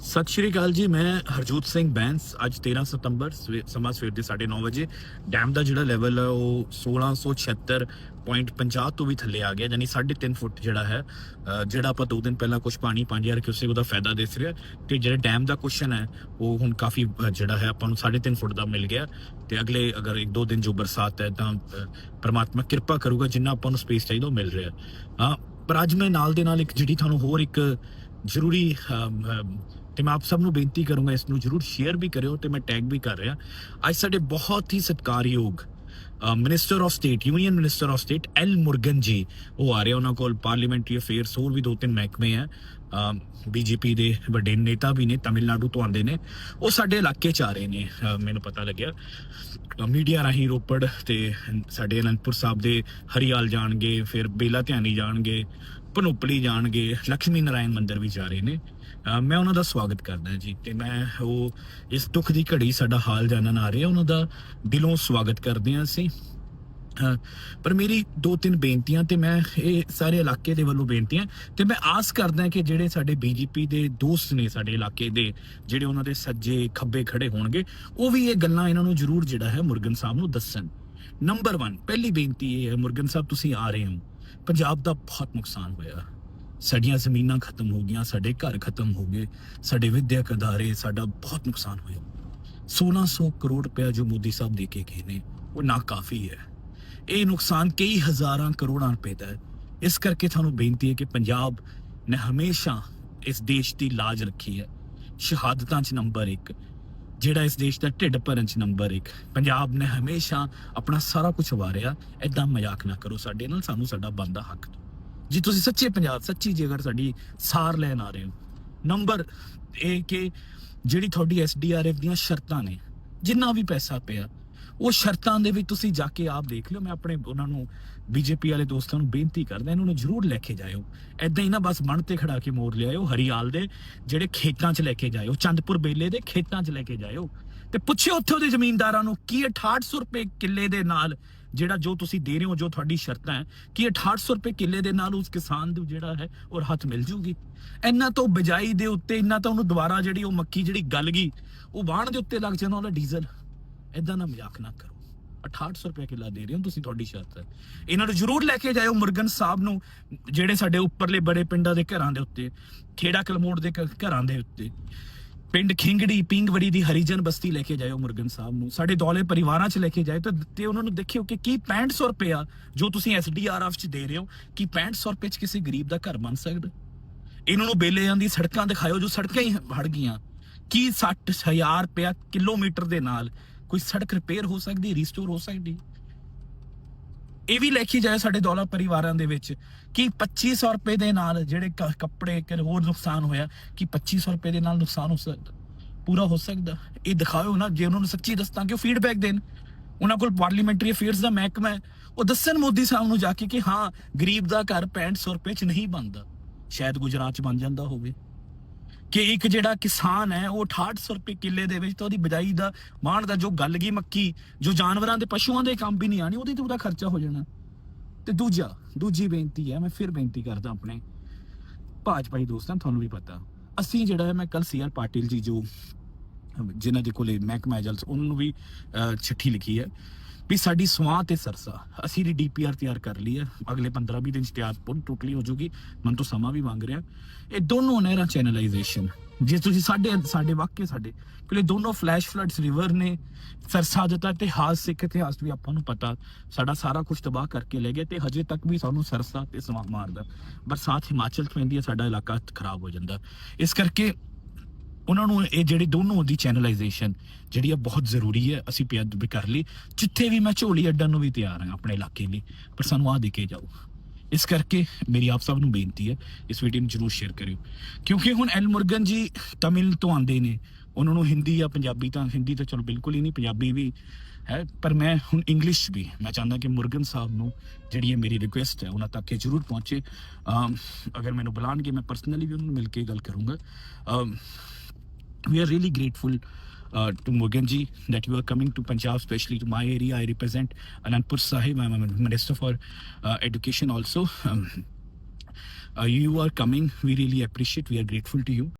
ਸਤਿ ਸ਼੍ਰੀ ਅਕਾਲ ਜੀ, ਮੈਂ ਹਰਜੋਤ ਸਿੰਘ ਬੈਂਸ। ਅੱਜ 13 ਸਤੰਬਰ ਸਵੇ- ਸਮਾਂ ਸਵੇਰ ਦੇ 9:30 ਵਜੇ। ਡੈਮ ਦਾ ਜਿਹੜਾ ਲੈਵਲ ਹੈ ਉਹ 1676.50 ਤੋਂ ਵੀ ਥੱਲੇ ਆ ਗਿਆ, ਯਾਨੀ 3.5 ਫੁੱਟ ਜਿਹੜਾ ਹੈ। ਜਿਹੜਾ ਆਪਾਂ ਦੋ ਦਿਨ ਪਹਿਲਾਂ ਕੁਝ ਪਾਣੀ 5000 ਕਿਉਸੇ ਉਹਦਾ ਫਾਇਦਾ ਦੇ ਰਿਹਾ ਤੇ ਜਿਹੜਾ ਡੈਮ ਦਾ ਕੁਐਸਚਨ ਹੈ, ਉਹ ਹੁਣ ਕਾਫੀ ਜਿਹੜਾ ਹੈ ਆਪਾਂ ਨੂੰ 3.5 ਫੁੱਟ ਦਾ ਮਿਲ ਗਿਆ। ਤੇ ਅਗਲੇ ਅਗਰ ਇੱਕ ਦੋ ਦਿਨ ਜੋ ਬਰਸਾਤ ਹੈ, ਤਾਂ ਪਰਮਾਤਮਾ ਕਿਰਪਾ ਕਰੂਗਾ, ਜਿੰਨਾ ਆਪਾਂ ਨੂੰ ਸਪੇਸ ਚਾਹੀਦਾ ਉਹ ਮਿਲ ਰਿਹਾ। ਹਾਂ ਪਰ ਅੱਜ ਮੈਂ ਨਾਲ ਦੇ ਨਾਲ ਇੱਕ ਜਿਹੜੀ ਤੁਹਾਨੂੰ ਹੋਰ ਇੱਕ ਜ਼ਰੂਰੀ ਤੇ ਮੈਂ ਆਪ ਸਭ ਨੂੰ ਬੇਨਤੀ ਕਰੂੰਗਾ ਇਸ ਨੂੰ ਜਰੂਰ ਸ਼ੇਅਰ ਵੀ ਕਰਿਓ ਤੇ ਮੈਂ ਟੈਗ ਵੀ ਕਰ ਰਿਹਾ। ਅੱਜ ਸਾਡੇ ਬਹੁਤ ਹੀ ਸਤਿਕਾਰਯੋਗ minister of state union minister of state L Murugan ji, ਉਹ ਆ ਰਹੇ ਉਹਨਾਂ ਕੋਲ ਪਾਰਲੀਮੈਂਟਰੀ ਅਫੇਅਰਸ ਹੋਰ ਵੀ ਦੋ ਤਿੰਨ ਮਹਿਕਮੇ ਆ। ਬੀਜੇਪੀ ਦੇ ਵੱਡੇ ਨੇਤਾ ਵੀ ਨੇ, ਤਾਮਿਲਨਾਡੂ ਤੋਂ ਆਉਂਦੇ ਨੇ। ਉਹ ਸਾਡੇ ਇਲਾਕੇ ਚ ਆ ਰਹੇ ਨੇ ਮੈਨੂੰ ਪਤਾ ਲੱਗਿਆ। ਮੀਡੀਆ ਰਾਹੀਂ ਰੋਪੜ ਤੇ ਸਾਡੇ ਅਨੰਦਪੁਰ ਸਾਹਿਬ ਦੇ ਹਰੀਆਲ ਜਾਣਗੇ, ਫਿਰ ਬੇਲਾ ਧਿਆਨੀ ਜਾਣਗੇ ਪਨੋਪਲੀ ਜਾਣਗੇ ਲక్ష్ਮੀ ਨਾਰਾਇਣ ਮੰਦਿਰ ਵੀ ਜਾ ਰਹੇ ਨੇ। ਮੈਂ ਉਹਨਾਂ ਦਾ ਸਵਾਗਤ ਕਰਦਾ ਜੀ ਤੇ ਮੈਂ ਉਹ ਇਸ ਦੁੱਖ ਦੀ ਘੜੀ ਸਾਡਾ ਹਾਲ ਜਾਣਨ ਆ ਰਹੇ ਉਹਨਾਂ ਦਾ ਦਿਲੋਂ ਸਵਾਗਤ ਕਰਦੇ ਹਾਂ ਅਸੀਂ। ਪਰ ਮੇਰੀ ਦੋ ਤਿੰਨ ਬੇਨਤੀਆਂ ਤੇ ਮੈਂ ਇਹ ਸਾਰੇ ਇਲਾਕੇ ਦੇ ਵੱਲੋਂ ਬੇਨਤੀਆਂ ਤੇ ਮੈਂ ਆਸ ਕਰਦਾ ਕਿ ਜਿਹੜੇ ਸਾਡੇ ਬੀਜੇਪੀ ਦੇ ਦੋਸਤ ਨੇ ਸਾਡੇ ਇਲਾਕੇ ਦੇ, ਜਿਹੜੇ ਉਹਨਾਂ ਦੇ ਸੱਜੇ ਖੱਬੇ ਖੜੇ ਹੋਣਗੇ, ਉਹ ਵੀ ਇਹ ਗੱਲਾਂ ਇਹਨਾਂ ਨੂੰ ਜ਼ਰੂਰ ਜਿਹੜਾ ਹੈ ਮੁਰਗਨ ਸਾਹਿਬ ਨੂੰ ਦੱਸਣ। ਨੰਬਰ 1 ਪਹਿਲੀ ਬੇਨਤੀ ਇਹ ਹੈ, ਮੁਰਗਨ ਸਾਹਿਬ ਤੁਸੀਂ ਆ ਰਹੇ ਹੋ। ਪੰਜਾਬ ਦਾ ਬਹੁਤ ਨੁਕਸਾਨ ਹੋਇਆ। ਸਾਡੀਆਂ ਜ਼ਮੀਨਾਂ ਖਤਮ ਹੋ ਗਈਆਂ, ਸਾਡੇ ਘਰ ਖਤਮ ਹੋ ਗਏ, ਸਾਡੇ ਵਿਦਿਅਕ ਅਦਾਰੇ ਸਾਡਾ ਬਹੁਤ ਨੁਕਸਾਨ ਹੋਇਆ। 1600 ਕਰੋੜ ਰੁਪਇਆ ਜੋ ਮੋਦੀ ਸਾਹਿਬ ਦੇ ਕੇ ਗਏ ਨੇ, ਉਹ ਨਾ ਕਾਫੀ ਹੈ। ਇਹ ਨੁਕਸਾਨ ਕਈ ਹਜ਼ਾਰਾਂ ਕਰੋੜਾਂ ਰੁਪਏ ਦਾ ਹੈ। ਇਸ ਕਰਕੇ ਤੁਹਾਨੂੰ ਬੇਨਤੀ ਹੈ ਕਿ ਪੰਜਾਬ ਨੇ ਹਮੇਸ਼ਾ ਇਸ ਦੇਸ਼ ਦੀ ਲਾਜ ਰੱਖੀ ਹੈ। ਸ਼ਹਾਦਤਾਂ 'ਚ ਨੰਬਰ 1 ਜਿਹੜਾ ਇਸ ਦੇਸ਼ ਦਾ ਢਿੱਡ ਭਰਨ 'ਚ ਨੰਬਰ 1 ਪੰਜਾਬ ਨੇ ਹਮੇਸ਼ਾ ਆਪਣਾ ਸਾਰਾ ਕੁਝ ਵਾਰਿਆ ਐਦਾਂ ਮਜ਼ਾਕ ਨਾ ਕਰੋ, ਸਾਡੇ ਨਾਲ ਸਾਨੂੰ ਸਾਡਾ ਬੰਦਾ ਹੱਕ ਦਿਓ। ਜੀ ਤੁਸੀਂ ਸੱਚੇ ਪੰਜਾਬ, ਸੱਚੀ ਜੇ ਸਾਡੀ ਸਾਰ ਲੈਣ ਆ ਰਹੇ ਹੋ। ਨੰਬਰ ਇਹ ਕਿ ਜਿਹੜੀ ਤੁਹਾਡੀ ਐਸਡੀਆਰਐਫ ਦੀਆਂ ਸ਼ਰਤਾਂ ਨੇ, ਜਿੰਨਾ ਵੀ ਪੈਸਾ ਪਿਆ, ਉਹ ਸ਼ਰਤਾਂ ਦੇ ਵਿੱਚ ਤੁਸੀਂ ਜਾ ਕੇ ਆਪ ਦੇਖ ਲਿਓ। ਮੈਂ ਆਪਣੇ ਉਹਨਾਂ ਨੂੰ ਬੀਜੇਪੀ ਵਾਲੇ ਦੋਸਤਾਂ ਨੂੰ ਬੇਨਤੀ ਕਰਦਾ, ਇਹਨਾਂ ਨੂੰ ਜ਼ਰੂਰ ਲੈ ਕੇ ਜਾਇਓ। ਐਦਾਂ ਹੀ ਨਾ ਬਸ ਮਨ ਤੇ ਖੜਾ ਕੇ ਮੋੜ ਲਿਆਇਓ, ਹਰੀਆਲ ਦੇ ਜਿਹੜੇ ਖੇਤਾਂ 'ਚ ਲੈ ਕੇ ਜਾਇਓ, ਚੰਦਪੁਰ ਬੇਲੇ ਦੇ ਖੇਤਾਂ 'ਚ ਲੈ ਕੇ ਜਾਇਓ। ਤੇ ਪੁੱਛਿਓ ਉੱਥੇ ਉਹਦੇ ਜ਼ਮੀਨਦਾਰਾਂ ਨੂੰ, ਕੀ 6800 ਰੁਪਏ ਕਿੱਲੇ ਦੇ ਨਾਲ ਜਿਹੜਾ ਜੋ ਤੁਸੀਂ ਦੇ ਰਹੇ ਹੋ, ਜੋ ਤੁਹਾਡੀ ਸ਼ਰਤਾਂ ਹੈ, ਕੀ 6800 ਰੁਪਏ ਕਿੱਲੇ ਦੇ ਨਾਲ ਉਸ ਕਿਸਾਨ ਨੂੰ ਜਿਹੜਾ ਹੈ, ਔਰ ਹੱਥ ਮਿਲ ਜੂਗੀ। ਇੰਨਾ ਤੋਂ ਬਜਾਈ ਦੇ ਉੱਤੇ, ਇੰਨਾ ਤਾਂ ਉਹਨੂੰ ਦੁਬਾਰਾ ਜਿਹੜੀ ਉਹ ਮੱਕੀ ਜਿਹੜੀ ਗਲ ਗਈ, ਉਹ ਵਾਹਣ ਦੇ ਉੱਤੇ ਲੱਗ ਜਾਣਾ ਉਹਦਾ ਡੀਜ਼ਲ। ਇਦਾਂ ਨਾ ਮਜ਼ਾਕ ਨਾ ਕਰੋ। 6800 ਰੁਪਏ ਕਿੱਲਾ ਦੇ ਰਹੇ ਹੋ ਤੁਸੀਂ, ਤੁਹਾਡੀ ਸ਼ਰਤ ਹੈ। ਇਹਨਾਂ ਨੂੰ ਜ਼ਰੂਰ ਲੈ ਕੇ ਜਾਇਓ ਮੁਰਗਨ ਸਾਹਿਬ ਨੂੰ, ਜਿਹੜੇ ਸਾਡੇ ਉੱਪਰਲੇ ਬੜੇ ਪਿੰਡਾਂ ਦੇ ਘਰਾਂ ਦੇ ਉੱਤੇ, ਖੇੜਾ ਕਲਮੋੜ ਦੇ ਘਰਾਂ ਦੇ ਉੱਤੇ। ਪਿੰਡ ਖਿੰਗੜੀ, ਪਿੰਗਵੜੀ ਦੀ ਹਰੀਜਨ ਬਸਤੀ ਲੈ ਕੇ ਜਾਇਓ ਮੁਰਗਨ ਸਾਹਿਬ ਨੂੰ। ਸਾਡੇ ਦੌਲੇ ਪਰਿਵਾਰਾਂ 'ਚ ਲੈ ਕੇ ਜਾਇਓ ਤੇ ਤੇ ਉਹਨਾਂ ਨੂੰ ਦੇਖਿਓ ਕਿ ਕੀ 6500 ਰੁਪਇਆ ਜੋ ਤੁਸੀਂ ਐਸਡੀਆਰਐਫ 'ਚ ਦੇ ਰਹੇ ਹੋ, ਕੀ 6500 ਰੁਪਏ 'ਚ ਕਿਸੇ ਗਰੀਬ ਦਾ ਘਰ ਬਣ ਸਕਦਾ? ਇਹਨਾਂ ਨੂੰ ਬੇਲਿਆਂ ਜਾਂਦੀ ਸੜਕਾਂ ਦਿਖਾਇਓ ਜੋ ਸੜਕਾਂ ਹੀ ਹੜ ਗਈਆਂ। ਕੀ 60000 ਰੁਪਇਆ ਕਿਲੋਮੀਟਰ ਦੇ ਨਾਲ ਕੋਈ ਸੜਕ ਰਿਪੇਅਰ ਹੋ ਸਕਦੀ, ਰੀਸਟੋਰ ਹੋ ਸਕਦੀ? ਇਹ ਵੀ ਲੈ ਕੇ ਜਾਏ ਸਾਡੇ ਦੌਲਾ ਪਰਿਵਾਰਾਂ ਦੇ ਵਿੱਚ ਕਿ 2500 ਰੁਪਏ ਦੇ ਨਾਲ ਜਿਹੜੇ ਕੱਪੜੇ ਕਿ ਹੋਰ ਨੁਕਸਾਨ ਹੋਇਆ, ਕਿ 2500 ਰੁਪਏ ਦੇ ਨਾਲ ਨੁਕਸਾਨ ਹੋ ਸਕਦਾ ਪੂਰਾ ਹੋ ਸਕਦਾ। ਇਹ ਦਿਖਾਓ ਨਾ, ਜੇ ਉਹਨਾਂ ਨੂੰ ਸੱਚੀ ਦੱਸਤਾਂ ਕਿ ਉਹ ਫੀਡਬੈਕ ਦੇਣ। ਉਹਨਾਂ ਕੋਲ ਪਾਰਲੀਮੈਂਟਰੀ ਅਫੇਅਰਸ ਦਾ ਮਹਿਕਮਾ ਹੈ। ਉਹ ਦੱਸਣ ਮੋਦੀ ਸਾਹਿਬ ਨੂੰ ਜਾ ਕੇ ਕਿ ਹਾਂ, ਗਰੀਬ ਦਾ ਘਰ 6500 ਰੁਪਏ ਚ ਨਹੀਂ ਬਣਦਾ। ਸ਼ਾਇਦ ਗੁਜਰਾਤ ਚ ਬਣ ਜਾਂਦਾ ਹੋਵੇ। ਕਿ ਇੱਕ ਜਿਹੜਾ ਕਿਸਾਨ ਹੈ ਉਹ 6800 ਰੁਪਏ ਕਿੱਲੇ ਦੇ ਵਿੱਚ ਤਾਂ ਉਹਦੀ ਬਜਾਈ ਦਾ ਮਾਣ ਦਾ ਜੋ ਗੱਲ ਗਈ ਮੱਕੀ ਜੋ ਜਾਨਵਰਾਂ ਦੇ ਪਸ਼ੂਆਂ ਦੇ ਕੰਮ ਵੀ ਨਹੀਂ ਆਣੀ ਉਹਦੇ ਤੇ ਉਹਦਾ ਖਰਚਾ ਹੋ ਜਾਣਾ। ਤੇ ਦੂਜਾ ਦੂਜੀ ਬੇਨਤੀ ਹੈ ਮੈਂ ਫਿਰ ਬੇਨਤੀ ਕਰਦਾ ਆਪਣੇ ਭਾਜਪਾ ਹੀ ਦੋਸਤਾਂ ਤੁਹਾਨੂੰ ਵੀ ਪਤਾ। ਅਸੀਂ ਜਿਹੜਾ ਮੈਂ ਕੱਲ ਸੀਆਰ ਪਾਟਿਲ ਜੀ ਜੋ ਜਿਨ੍ਹਾਂ ਦੇ ਕੋਲੇ ਮਹਿਕਮਾ ਐਜਲਸ ਉਹਨਾਂ ਨੂੰ ਵੀ ਅਹ, ਚਿੱਠੀ ਲਿਖੀ ਹੈ। ਵੀ ਸਾਡੀ ਸਵਾਹ ਤੇ ਸਰਸਾ, ਅਸੀਂ ਦੀ ਡੀਪੀਆਰ ਤਿਆਰ ਕਰ ਲਈ ਹੈ, ਅਗਲੇ 15-20 ਦਿਨ ਚ ਤਿਆਰ ਪੂਰੀ ਟੋਟਲੀ ਹੋ ਜਾਊਗੀ ਮੈਨੂੰ ਤੋਂ ਸਮਾਂ ਵੀ ਮੰਗ ਰਿਹਾ। ਇਹ ਦੋਨੋਂ ਨਹਿਰਾਂ ਚੈਨਲਾਈਜੇਸ਼ਨ ਜੇ ਤੁਸੀਂ ਸਾਡੇ ਸਾਡੇ ਵਾਕਿਆ ਸਾਡੇ, ਕਿਉਂਕਿ ਦੋਨੋਂ ਫਲੈਸ਼ ਫਲੱਡਸ ਰਿਵਰ ਨੇ, ਸਰਸਾ ਦਿੱਤਾ ਇਤਿਹਾਸ, ਸਿੱਖ ਇਤਿਹਾਸ ਵੀ ਆਪਾਂ ਨੂੰ ਪਤਾ, ਸਾਡਾ ਸਾਰਾ ਕੁਝ ਤਬਾਹ ਕਰਕੇ ਲੈ ਗਏ ਤੇ ਹਜੇ ਤੱਕ ਵੀ ਸਾਨੂੰ ਸਰਸਾ ਤੇ ਸਮਾਂ ਮਾਰਦਾ। ਬਰਸਾਤ ਹਿਮਾਚਲ ਚ ਪੈਂਦੀ ਹੈ, ਸਾਡਾ ਇਲਾਕਾ ਖਰਾਬ ਹੋ ਜਾਂਦਾ। ਇਸ ਕਰਕੇ ਉਹਨਾਂ ਨੂੰ ਇਹ ਜਿਹੜੀ ਦੋਨੋਂ ਦੀ ਚੈਨਲਾਈਜੇਸ਼ਨ ਜਿਹੜੀ ਆ ਬਹੁਤ ਜ਼ਰੂਰੀ ਹੈ, ਅਸੀਂ ਪਿਆਦ ਵੀ ਕਰ ਲਈ। ਜਿੱਥੇ ਵੀ ਮੈਂ ਝੋਲੀ ਅੱਡਣ ਨੂੰ ਵੀ ਤਿਆਰ ਹਾਂ ਆਪਣੇ ਇਲਾਕੇ ਲਈ, ਪਰ ਸਾਨੂੰ ਆ ਦੇ ਕੇ ਜਾਓ ਇਸ ਕਰਕੇ ਮੇਰੀ ਆਪ ਸਭ ਨੂੰ ਬੇਨਤੀ ਹੈ, ਇਸ ਵੀਡੀਓ ਨੂੰ ਜਰੂਰ ਸ਼ੇਅਰ ਕਰਿਓ। ਕਿਉਂਕਿ ਹੁਣ ਐਲ ਮੁਰਗਨ ਜੀ ਤਮਿਲ ਤੋਂ ਆਉਂਦੇ ਨੇ, ਉਹਨਾਂ ਨੂੰ ਹਿੰਦੀ ਜਾਂ ਪੰਜਾਬੀ ਤਾਂ, ਹਿੰਦੀ ਤਾਂ ਚਲੋ ਬਿਲਕੁਲ ਹੀ ਨਹੀਂ, ਪੰਜਾਬੀ ਵੀ ਹੈ, ਪਰ ਮੈਂ ਹੁਣ ਇੰਗਲਿਸ਼ ਵੀ, ਮੈਂ ਚਾਹੁੰਦਾ ਕਿ ਮੁਰਗਨ ਸਾਹਿਬ ਨੂੰ ਜਿਹੜੀ ਹੈ ਮੇਰੀ ਰਿਕੁਐਸਟ ਹੈ, ਉਹਨਾਂ ਤੱਕ ਇਹ ਜਰੂਰ ਪਹੁੰਚੇ। ਅਗਰ ਮੈਨੂੰ ਬੁਲਾਣਗੇ ਮੈਂ ਪਰਸਨਲੀ ਵੀ ਉਹਨਾਂ ਨੂੰ ਮਿਲ ਕੇ ਗੱਲ ਕਰੂੰਗਾ। We are really grateful uh, to Mugan ji that you are coming to Punjab, especially to my area. I represent Anandpur Sahib. I'm a minister for uh, education also. Um, uh, you are coming. We really appreciate. We are grateful to you.